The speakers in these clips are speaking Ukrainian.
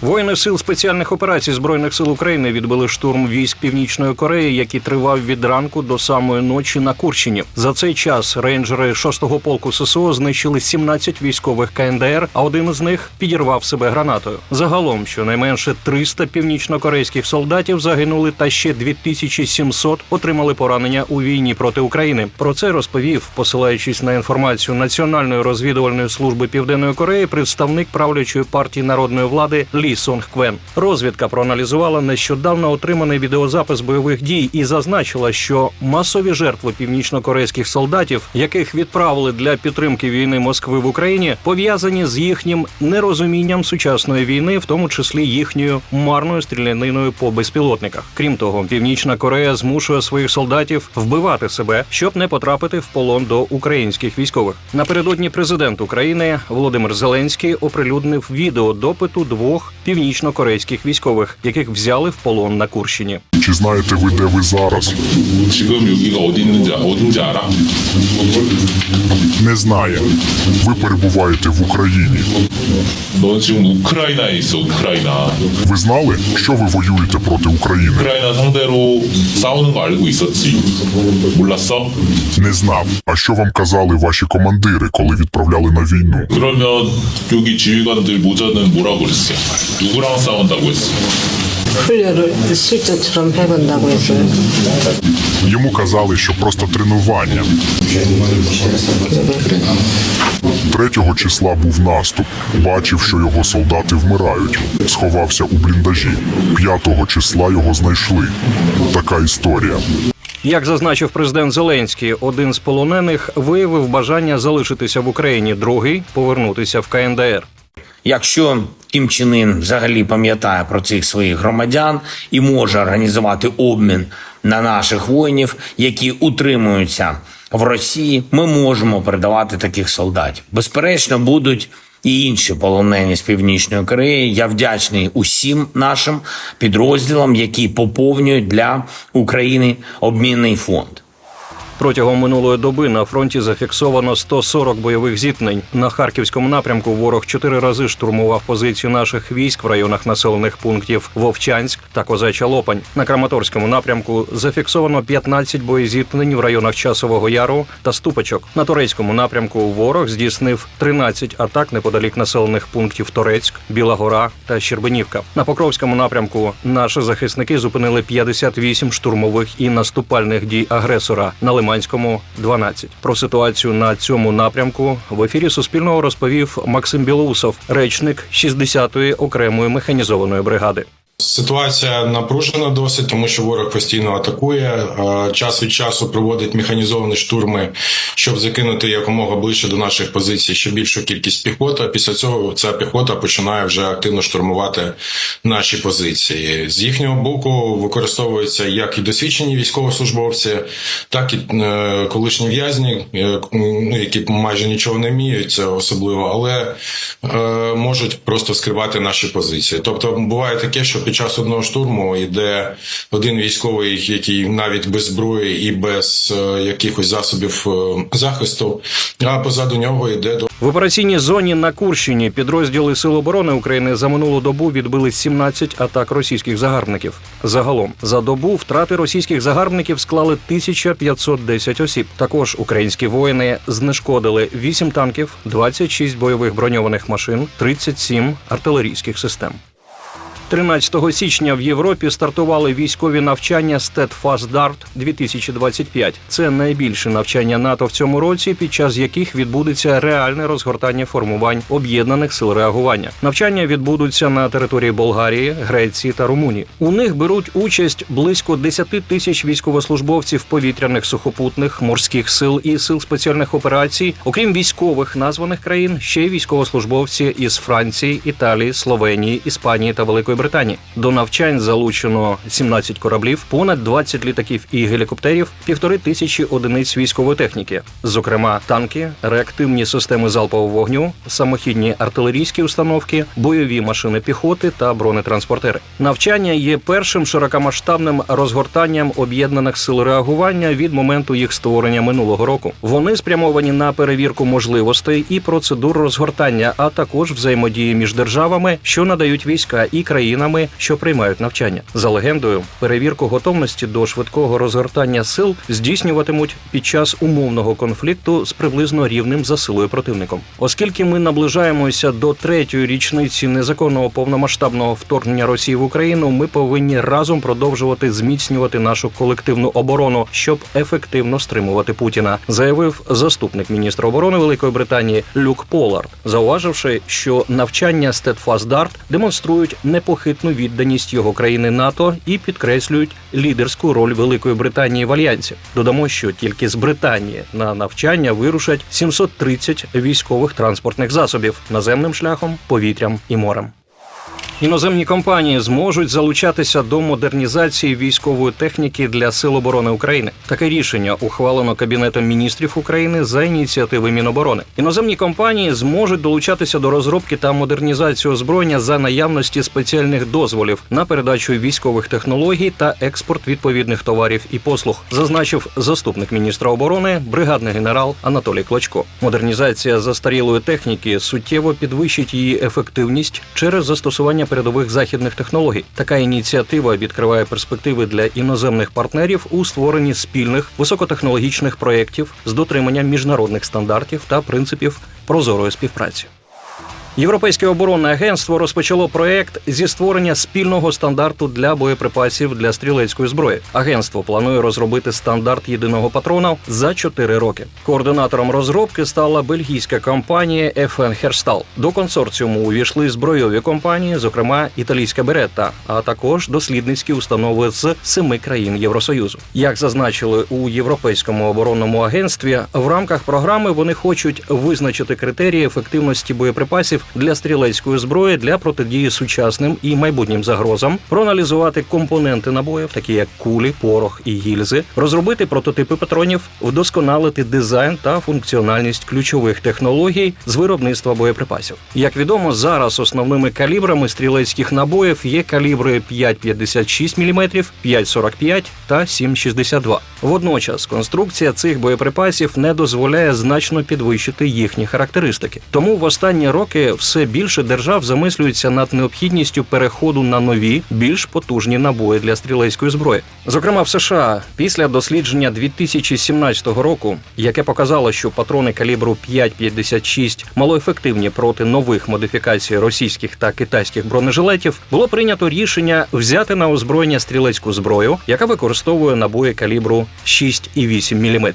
Воїни сил спеціальних операцій збройних сил України відбили штурм військ Північної Кореї, який тривав від ранку до самої ночі на Курщині. За цей час рейнджери 6-го полку ССО знищили 17 військових КНДР, а один із них підірвав себе гранатою. Загалом щонайменше 300 північнокорейських солдатів загинули, та ще 2700 отримали поранення у війні проти України. Про це розповів, посилаючись на інформацію Національної розвідувальної служби Південної Кореї, представник правлячої партії народної влади Лі Сонг Квен. Розвідка проаналізувала нещодавно отриманий відеозапис бойових дій і зазначила, що масові жертви північнокорейських солдатів, яких відправили для підтримки війни Москви в Україні, пов'язані з їхнім нерозумінням сучасної війни, в тому числі їхньою марною стріляниною по безпілотниках. Крім того, Північна Корея змушує своїх солдатів вбивати себе, щоб не потрапити в полон до українських військових. Напередодні президент України Володимир Зеленський оприлюднив відео допиту двох північно-корейських військових, яких взяли в полон на Курщині. Чи знаєте ви, де ви зараз? 지금 여기가 어디 있는지 어딘지 알아? Не знає. Ви перебуваєте в Україні. 너 지금 우크라이나에 있어 우크라이나 Ви знали, що ви воюєте проти України? 우크라이나 상대로 싸우는 거 알고 있었지 몰랐어? Не знав. А що вам казали ваші командири, коли відправляли на війну? 그러면 여기 지휘관들 모자는 뭐라고 그랬어? 누구랑 싸운다고 했어? 훈련을 실전처럼 해본다고 했어요. Йому казали, що просто тренування. Третього числа був наступ. Бачив, що його солдати вмирають. Сховався у бліндажі. П'ятого числа його знайшли. Така історія. Як зазначив президент Зеленський, один з полонених виявив бажання залишитися в Україні, другий повернутися в КНДР. Якщо Кім Чен Ін взагалі пам'ятає про цих своїх громадян і може організувати обмін на наших воїнів, які утримуються в Росії, ми можемо передавати таких солдатів. Безперечно, будуть і інші полонені з північної Кореї. Я вдячний усім нашим підрозділам, які поповнюють для України обмінний фонд. Протягом минулої доби на фронті зафіксовано 140 бойових зіткнень. На харківському напрямку ворог чотири рази штурмував позицію наших військ в районах населених пунктів Вовчанськ та Козача Лопань. На Краматорському напрямку зафіксовано 15 боєзіткнень в районах Часового Яру та Ступочок. На турецькому напрямку ворог здійснив 13 атак неподалік населених пунктів Торецьк, Біла Гора та Щербинівка. На Покровському напрямку наші захисники зупинили 58 штурмових і наступальних дій агресора. На Лиманському 12. Про ситуацію на цьому напрямку в ефірі Суспільного розповів Максим Білоусов, речник 60-ї окремої механізованої бригади. Ситуація напружена досить, тому що ворог постійно атакує. е, Час від часу проводить механізовані штурми, щоб закинути якомога ближче до наших позицій ще більшу кількість піхоти. Після цього ця піхота починає вже активно штурмувати наші позиції. З їхнього боку використовуються як і досвідчені військовослужбовці, так і е, колишні в'язні, е, ну, які майже нічого не вміють, особливо, але можуть просто скривати наші позиції. Тобто буває таке, що під час одного штурму йде один військовий, який навіть без зброї і без е, якихось засобів е, захисту, а позаду нього йде до В операційній зоні на Курщині підрозділи Сил оборони України за минулу добу відбили 17 атак російських загарбників. Загалом за добу втрати російських загарбників склали 1510 осіб. Також українські воїни знешкодили 8 танків, 26 бойових броньованих машин, 37 артилерійських систем. 13 січня в Європі стартували військові навчання Dart 2025. Це найбільше навчання НАТО в цьому році, під час яких відбудеться реальне розгортання формувань об'єднаних сил реагування. Навчання відбудуться на території Болгарії, Греції та Румунії. У них беруть участь близько 10 тисяч військовослужбовців повітряних сухопутних морських сил і сил спеціальних операцій. Окрім військових названих країн, ще й військовослужбовці із Франції, Італії, Словенії, Іспанії та Великої Британії. До навчань залучено 17 кораблів, понад 20 літаків і гелікоптерів, півтори тисячі одиниць військової техніки, зокрема танки, реактивні системи залпового вогню, самохідні артилерійські установки, бойові машини піхоти та бронетранспортери. Навчання є першим широкомасштабним розгортанням об'єднаних сил реагування від моменту їх створення минулого року. Вони спрямовані на перевірку можливостей і процедур розгортання, а також взаємодії між державами, що надають війська, і країнами, що приймають навчання. За легендою, перевірку готовності до швидкого розгортання сил здійснюватимуть під час умовного конфлікту з приблизно рівним за силою противником. Оскільки ми наближаємося до третьої річниці незаконного повномасштабного вторгнення Росії в Україну, ми повинні разом продовжувати зміцнювати нашу колективну оборону, щоб ефективно стримувати Путіна, заявив заступник міністра оборони Великої Британії Люк Полард, зауваживши, що навчання Steadfast Dart демонструють непохитну відданість його країни НАТО і підкреслюють лідерську роль Великої Британії в альянсі. Додамо, що тільки з Британії на навчання вирушать 730 військових транспортних засобів наземним шляхом, повітрям і морем. Іноземні компанії зможуть залучатися до модернізації військової техніки для Сил оборони України. Таке рішення ухвалено Кабінетом міністрів України за ініціативи Міноборони. Іноземні компанії зможуть долучатися до розробки та модернізації озброєння за наявності спеціальних дозволів на передачу військових технологій та експорт відповідних товарів і послуг, зазначив заступник міністра оборони, бригадний генерал Анатолій Клочко. Модернізація застарілої техніки суттєво підвищить її ефективність через застосування передових західних технологій. Така ініціатива відкриває перспективи для іноземних партнерів у створенні спільних високотехнологічних проєктів з дотриманням міжнародних стандартів та принципів прозорої співпраці. Європейське оборонне агентство розпочало проект зі створення спільного стандарту для боєприпасів для стрілецької зброї. Агентство планує розробити стандарт єдиного патрона за 4 роки. Координатором розробки стала бельгійська компанія FN Herstal. До консорціуму увійшли збройові компанії, зокрема італійська Беретта, а також дослідницькі установи з семи країн Євросоюзу. Як зазначили у європейському оборонному агентстві, в рамках програми вони хочуть визначити критерії ефективності боєприпасів для стрілецької зброї для протидії сучасним і майбутнім загрозам, проаналізувати компоненти набоїв, такі як кулі, порох і гільзи, розробити прототипи патронів, вдосконалити дизайн та функціональність ключових технологій з виробництва боєприпасів. Як відомо, зараз основними калібрами стрілецьких набоїв є калібри 5,56 мм, 5,45 та 7,62. Водночас конструкція цих боєприпасів не дозволяє значно підвищити їхні характеристики. Тому в останні роки все більше держав замислюються над необхідністю переходу на нові, більш потужні набої для стрілецької зброї. Зокрема, в США після дослідження 2017 року, яке показало, що патрони калібру 5,56 малоефективні проти нових модифікацій російських та китайських бронежилетів, було прийнято рішення взяти на озброєння стрілецьку зброю, яка використовує набої калібру 6,8 мм.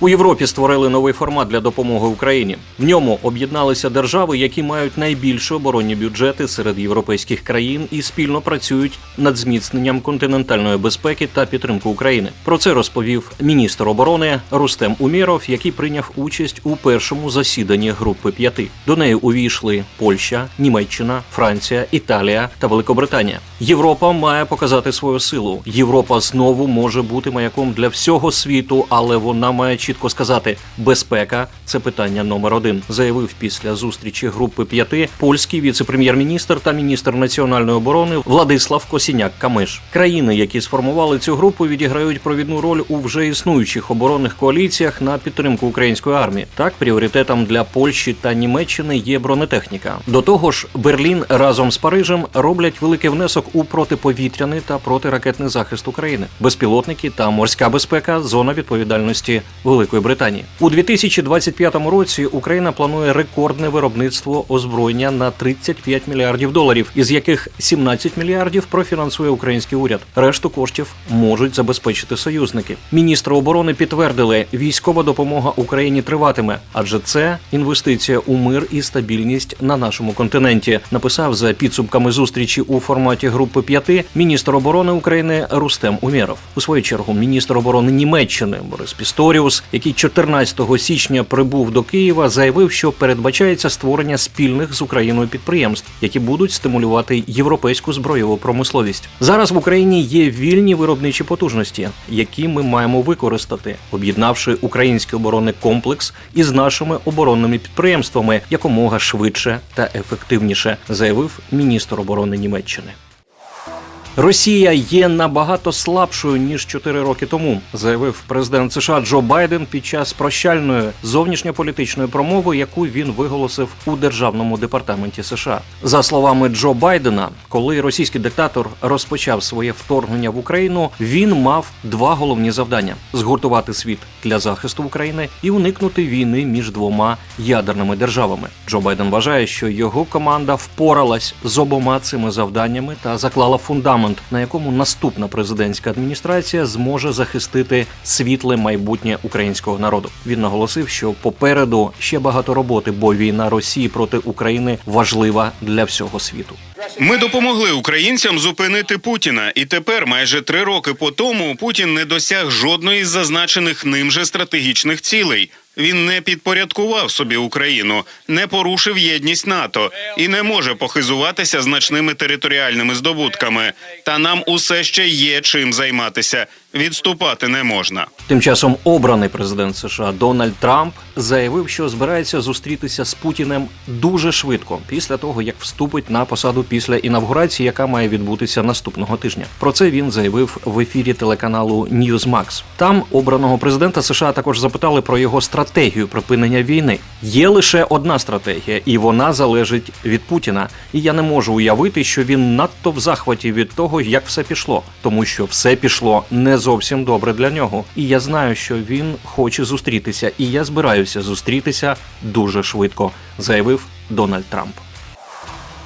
У Європі створили новий формат для допомоги Україні. В ньому об'єдналися держави, які мають найбільші оборонні бюджети серед європейських країн і спільно працюють над зміцненням континентальної безпеки та підтримки України. Про це розповів міністр оборони Рустем Умєров, який прийняв участь у першому засіданні групи п'яти. До неї увійшли Польща, Німеччина, Франція, Італія та Великобританія. Європа має показати свою силу. Європа знову може бути маяком для всього світу, але вона має чітко сказати: безпека це питання номер один, заявив після зустрічі групи п'яти польський віце-прем'єр-міністр та міністр національної оборони Владислав Косіняк Камиш. Країни, які сформували цю групу, відіграють провідну роль у вже існуючих оборонних коаліціях на підтримку української армії. Так, пріоритетом для Польщі та Німеччини є бронетехніка. До того ж, Берлін разом з Парижем роблять великий внесок у протиповітряний та протиракетний захист України, безпілотники та морська безпека зона відповідальності Великої Британії. У 2025 році Україна планує рекордне виробництво озброєння на 35 мільярдів доларів, із яких 17 мільярдів профінансує український уряд. Решту коштів можуть забезпечити союзники. Міністри оборони підтвердили, військова допомога Україні триватиме, адже це інвестиція у мир і стабільність на нашому континенті. Написав за підсумками зустрічі у форматі групи п'яти міністр оборони України Рустем Умєров. У свою чергу міністр оборони Німеччини Борис Пісторіус, який 14 січня прибув до Києва, заявив, що передбачається створення спільних з Україною підприємств, які будуть стимулювати європейську збройову промисловість. Зараз в Україні є вільні виробничі потужності, які ми маємо використати, об'єднавши український оборонний комплекс із нашими оборонними підприємствами якомога швидше та ефективніше, заявив міністр оборони Німеччини. Росія є набагато слабшою ніж 4 роки тому, заявив президент США Джо Байден під час прощальної зовнішньополітичної промови, яку він виголосив у державному департаменті США. За словами Джо Байдена, коли російський диктатор розпочав своє вторгнення в Україну, він мав два головні завдання: згуртувати світ для захисту України і уникнути війни між двома ядерними державами. Джо Байден вважає, що його команда впоралась з обома цими завданнями та заклала фундамент, на якому наступна президентська адміністрація зможе захистити світле майбутнє українського народу. Він наголосив, що попереду ще багато роботи, бо війна Росії проти України важлива для всього світу. Ми допомогли українцям зупинити Путіна, і тепер, майже три роки по тому, Путін не досяг жодної з зазначених ним же стратегічних цілей. Він не підпорядкував собі Україну, не порушив єдність НАТО і не може похизуватися значними територіальними здобутками. Та нам усе ще є чим займатися. Відступати не можна. Тим часом обраний президент США Дональд Трамп заявив, що збирається зустрітися з Путіним дуже швидко після того, як вступить на посаду після інавгурації, яка має відбутися наступного тижня. Про це він заявив в ефірі телеканалу Newsmax. Там обраного президента США також запитали про його стратегію припинення війни. Є лише одна стратегія, і вона залежить від Путіна. І я не можу уявити, що він надто в захваті від того, як все пішло, тому що все пішло не зовсім добре для нього. І я знаю, що він хоче зустрітися, і я збираюся зустрітися дуже швидко, заявив Дональд Трамп.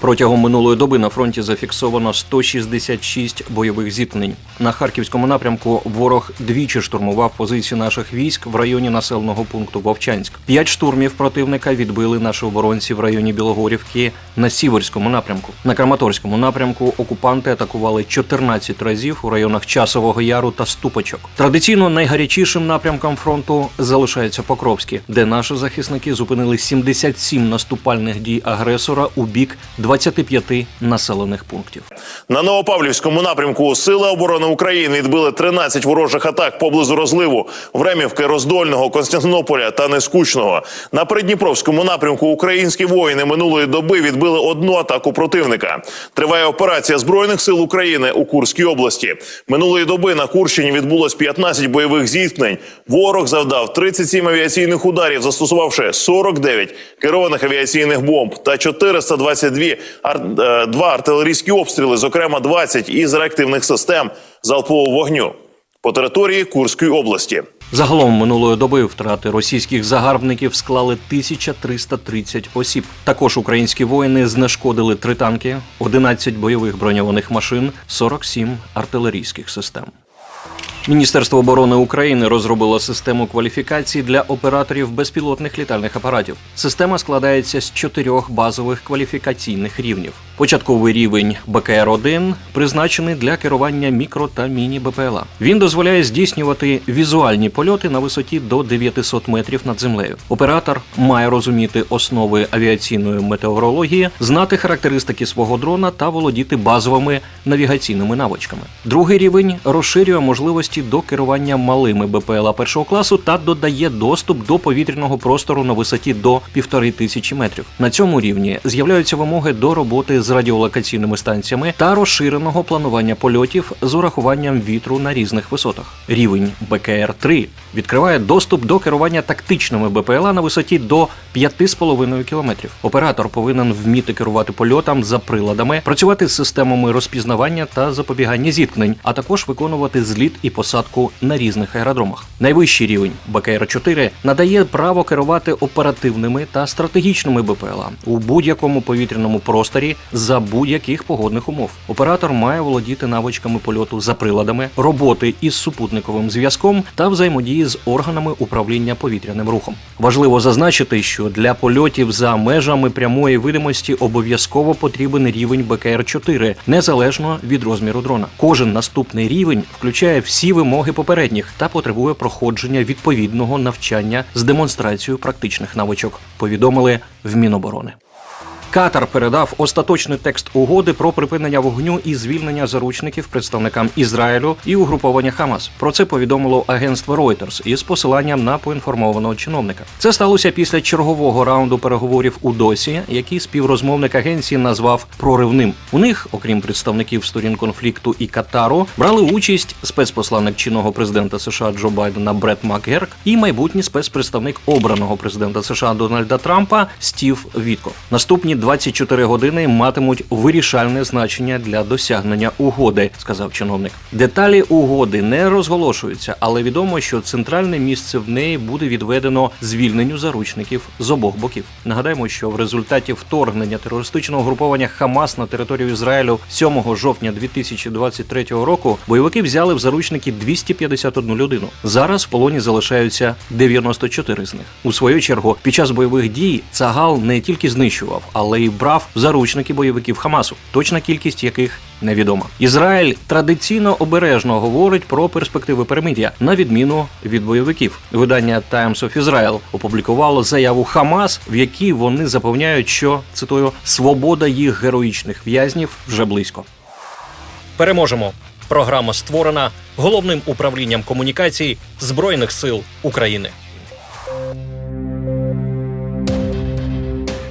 Протягом минулої доби на фронті зафіксовано 166 бойових зіткнень. На харківському напрямку ворог двічі штурмував позиції наших військ в районі населеного пункту Вовчанськ. П'ять штурмів противника відбили наші оборонці в районі Білогорівки на Сіверському напрямку. На Краматорському напрямку окупанти атакували 14 разів у районах Часового Яру та Ступочок. Традиційно найгарячішим напрямком фронту залишається Покровський, де наші захисники зупинили 77 наступальних дій агресора у бік 25 населених пунктів. На Новопавлівському напрямку Сили оборони України відбили 13 ворожих атак поблизу розливу Времівки, Роздольного, Константинополя та Нескучного. На Придніпровському напрямку українські воїни минулої доби відбили одну атаку противника. Триває операція збройних сил України у Курській області. Минулої доби на Курщині відбулось 15 бойових зіткнень. Ворог завдав 37 авіаційних ударів, застосувавши 49 керованих авіаційних бомб та 422 ар... е, два артилерійські обстріли, зокрема 20 із реактивних систем залпового вогню по території Курської області. Загалом минулої доби втрати російських загарбників склали 1330 осіб. Також українські воїни знешкодили три танки, 11 бойових броньованих машин, 47 артилерійських систем. Міністерство оборони України розробило систему кваліфікацій для операторів безпілотних літальних апаратів. Система складається з чотирьох базових кваліфікаційних рівнів. Початковий рівень БКР-1 призначений для керування мікро та міні-БПЛА. Він дозволяє здійснювати візуальні польоти на висоті до 900 метрів над землею. Оператор має розуміти основи авіаційної метеорології, знати характеристики свого дрона та володіти базовими навігаційними навичками. Другий рівень розширює можливості до керування малими БПЛА першого класу та додає доступ до повітряного простору на висоті до півтори тисячі метрів. На цьому рівні з'являються вимоги до роботи з радіолокаційними станціями та розширеного планування польотів з урахуванням вітру на різних висотах. Рівень БКР-3 відкриває доступ до керування тактичними БПЛА на висоті до 5,5 кілометрів. Оператор повинен вміти керувати польотом за приладами, працювати з системами розпізнавання та запобігання зіткнень, а також виконувати зліт і посадку на різних аеродромах. Найвищий рівень БКР-4 надає право керувати оперативними та стратегічними БПЛА у будь-якому повітряному просторі за будь-яких погодних умов. Оператор має володіти навичками польоту за приладами, роботи із супутниковим зв'язком та взаємодії з органами управління повітряним рухом. Важливо зазначити, що для польотів за межами прямої видимості обов'язково потрібен рівень БКР-4, незалежно від розміру дрона. Кожен наступний рівень включає всі вимоги попередніх та потребує проходження відповідного навчання з демонстрацією практичних навичок. Повідомили в Міноборони. Катар передав остаточний текст угоди про припинення вогню і звільнення заручників представникам Ізраїлю і угруповання Хамас. Про це повідомило агентство Reuters із посиланням на поінформованого чиновника. Це сталося після чергового раунду переговорів у Досі, який співрозмовник агенції назвав проривним. У них, окрім представників сторін конфлікту і Катару, брали участь спецпосланник чинного президента США Джо Байдена Бред Макгерк і майбутній спецпредставник обраного президента США Дональда Трампа Стів Вітков. Наступні 24 години матимуть вирішальне значення для досягнення угоди, сказав чиновник. Деталі угоди не розголошуються, але відомо, що центральне місце в неї буде відведено звільненню заручників з обох боків. Нагадаємо, що в результаті вторгнення терористичного груповання Хамас на територію Ізраїлю 7 жовтня 2023 року бойовики взяли в заручники 251 людину. Зараз в полоні залишаються 94 з них. У свою чергу, під час бойових дій Цагал не тільки знищував, але й брав заручники бойовиків Хамасу, точна кількість яких невідома. Ізраїль традиційно обережно говорить про перспективи перемир'я, на відміну від бойовиків. Видання Times of Israel опублікувало заяву Хамас, в якій вони запевняють, що цитую свобода їх героїчних в'язнів вже близько. Переможемо. Програма створена головним управлінням комунікацій Збройних сил України.